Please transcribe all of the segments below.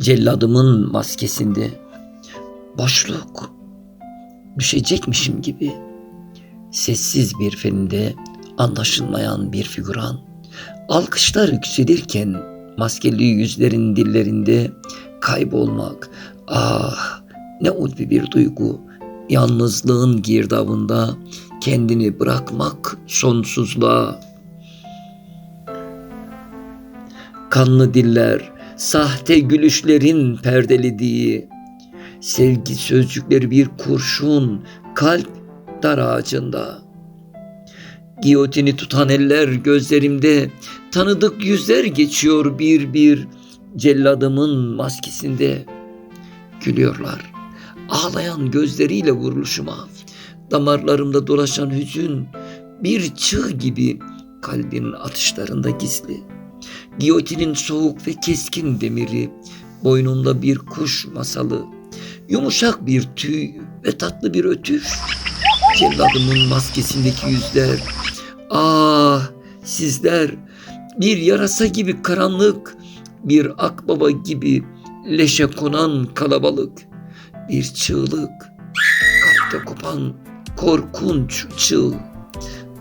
celladımın maskesinde boşluk düşecekmişim gibi sessiz bir feninde anlaşılmayan bir figüran alkışlar yükselirken maskeli yüzlerin dillerinde kaybolmak ah ne ulvi bir duygu yalnızlığın girdabında kendini bırakmak sonsuzluğa. Kanlı diller sahte gülüşlerin perdelediği sevgi sözcükleri bir kurşun kalp dar ağacında. Giyotini tutan eller gözlerimde tanıdık yüzler geçiyor bir bir celladımın maskesinde. Gülüyorlar ağlayan gözleriyle vuruluşuma damarlarımda dolaşan hüzün bir çığ gibi kalbinin atışlarında gizli. Giyotinin soğuk ve keskin demiri, boynunda bir kuş masalı, yumuşak bir tüy ve tatlı bir ötüş. Celladımın maskesindeki yüzler, ah sizler bir yarasa gibi karanlık, bir akbaba gibi leşe konan kalabalık, bir çığlık, kalpte kopan korkunç çığ.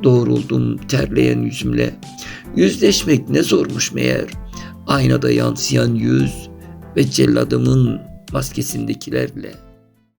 Doğruldum terleyen yüzümle. Yüzleşmek ne zormuş meğer. Aynada yansıyan yüz ve celladımın maskesindekilerle.''